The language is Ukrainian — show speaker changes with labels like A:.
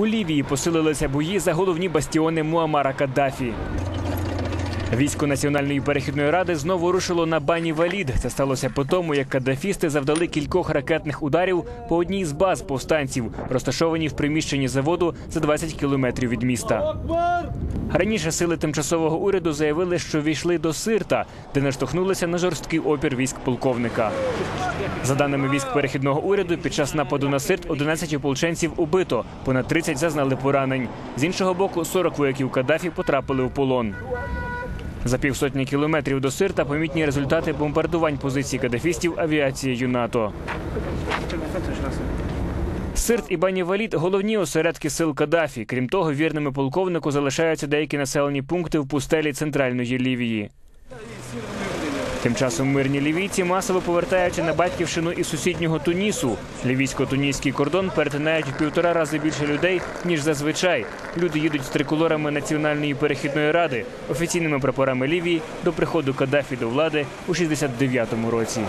A: У Лівії посилилися бої за головні бастіони Муамара Каддафі. Військо Національної перехідної ради знову рушило на бані Валід. Це сталося по тому, як каддафісти завдали кількох ракетних ударів по одній з баз повстанців, розташовані в приміщенні заводу за 20 кілометрів від міста. Раніше сили тимчасового уряду заявили, що війшли до Сирта, де наштовхнулися на жорсткий опір військ полковника. За даними військ перехідного уряду, під час нападу на Сирт 11 ополченців убито, понад 30 зазнали поранень. З іншого боку, 40 вояків Каддафі потрапили у полон. За півсотні кілометрів до Сирта помітні результати бомбардувань позицій кадафістів авіацією НАТО. Сирт і Бані Валід – головні осередки сил Каддафі. Крім того, вірними полковнику залишаються деякі населені пункти в пустелі центральної Лівії. Тим часом мирні лівійці масово повертаються на батьківщину із сусіднього Тунісу. Лівійсько-тунійський кордон перетинають в півтора рази більше людей, ніж зазвичай. Люди їдуть з триколорами Національної перехідної ради, офіційними прапорами Лівії до приходу Каддафі до влади у 69-му році.